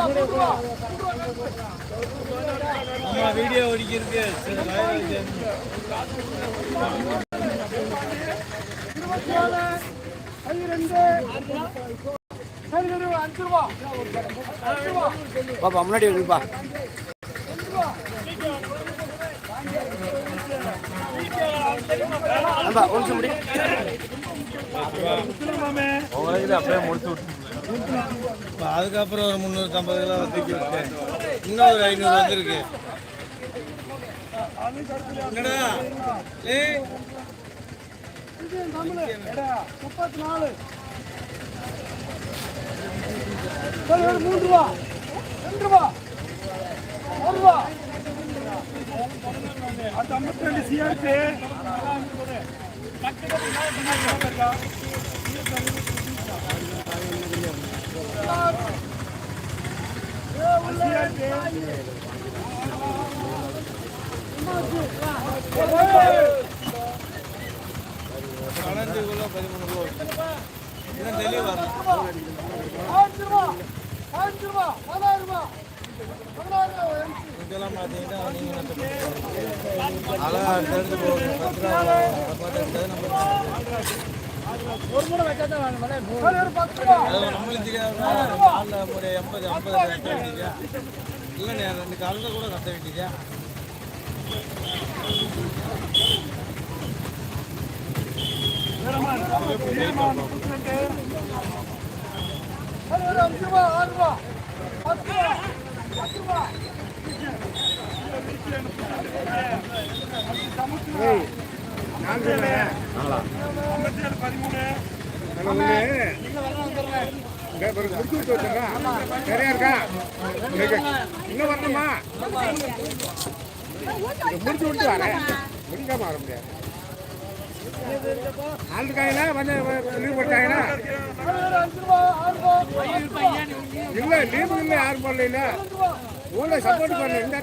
ஆமா வீடியோ ஓடிக்கிருக்கு சரி பாப்பா முன்னாடி இருக்குப்பா ஒரு நிமிஷம் அப்படியே முடிச்சு விட்டு இப்போ அதுக்கப்புறம் ஒரு முந்நூற்றம்பது கிலோ தூக்கி விட்டேன். இன்னும் ஒரு ஐநூறு வந்துருக்கு. என்னடா? ஏ? முப்பத்தி நாலு. மூன்று ரூபா ரெண்டு ரூபா ஒரு ரூபா அது ஐம்பத்தி ரெண்டு சிஆர்பி பதினஞ்சு கிலோ பதிமூணு கிலோ இன்னும் தெளிவு வரல அஞ்சு ரூபா அஞ்சு ரூபா பதினாறு ரூபா இதெல்லாம் பார்த்தீங்கன்னா நீங்கள் போகுது பத்து ரூபா நம்ம ஒரு முறை வச்சா தான் ஒரு பத்து ரூபா ஒரு எண்பது ஐம்பது கட்ட வேண்டியதா இல்லைண்ணே ரெண்டு காலில் கூட கட்ட வேண்டியதா அஞ்சு ரூபா ஆறு ரூபா பத்து ரூபா பத்து ரூபா சரியா இருக்கா இன்னும் வரணுமா முடிச்சு விட்டு வரேன் முடிக்காம வர முடியாது ஆண்டு வந்து லீவ் போட்டாங்கன்னா சரி, இல்ல லீவு இல்லை யாரும் போடல இல்ல ஊர்ல சப்போர்ட் பண்ணல இந்த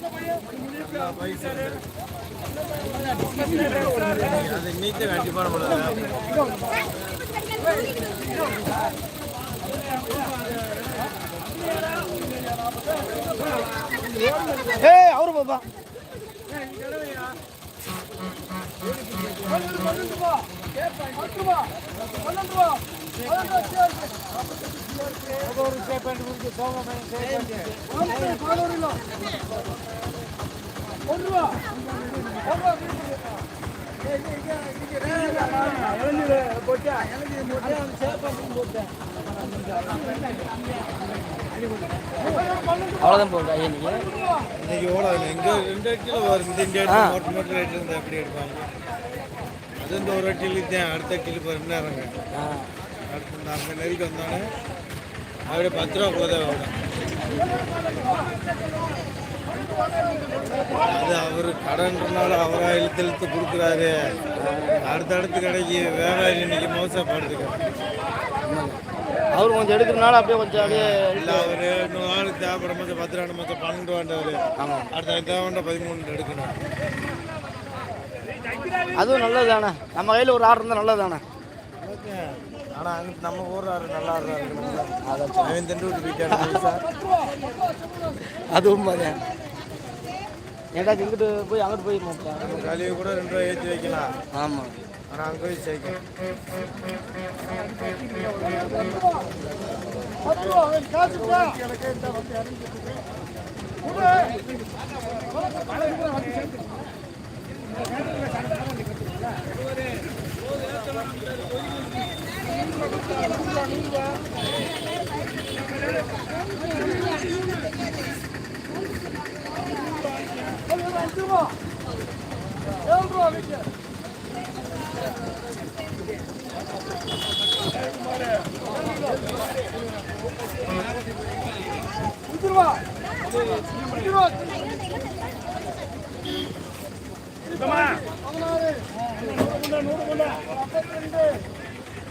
time. அது நீச்சல் கண்டிப்பாக நம்மளுக்கு அவரு பாப்பா பன்னெண்டு ரூபா பன்னெண்டு ரூபா பன்னெண்டு ரூபா ரூபா ஒரு ரூபா அவ்வளோதான் போகுது ஐயா நீங்க? இன்னைக்கு ஓடாது எங்க ரெண்டு கிலோ வரும் இந்த மோட்டர் மோட்டர் ரேட் இருந்தால் எப்படி எடுப்பாங்க? அது இந்த ஒரு கிலோ தான். அடுத்த கிலோ இப்போ ரெண்டு நேரங்க அடுத்து இந்த அங்கே நெருக்கி வந்தோடனே அப்படியே பத்து ரூபா வரும் அது அவர் கடன்றனால அவராக இழுத்து இழுத்து கொடுக்குறாரு அடுத்தடுத்து கடைக்கு வியாபாரி இன்னைக்கு மோசப்படுத்துக்கிறார் அவர் கொஞ்சம் எடுக்கிறனால அப்படியே கொஞ்சம் அப்படியே இல்லை அவர் இன்னும் நாளுக்கு தேவைப்படும் போது பத்து ரூபா மொத்தம் பன்னெண்டு ஆமாம் அடுத்த தேவைண்ட பதிமூணு எடுக்கணும் அதுவும் நல்லது தானே நம்ம கையில் ஒரு ஆர்டர் இருந்தால் நல்லது தானே ஆனால் அங்கிட்டு நம்ம ஊர்றாரு நல்லா அவன் தண்டு விட்டு போயிட்டாரு அதுவும் பாரு. ஏதாச்சும் இங்கிட்டு போய் அங்கிட்டு போய் நம்ம கழிவு கூட ரெண்டு ரூபா ஏற்றி வைக்கலாம். ஆமாம் ஆனால் அங்கே போய் சேர்க்கணும். பத்து ரூபா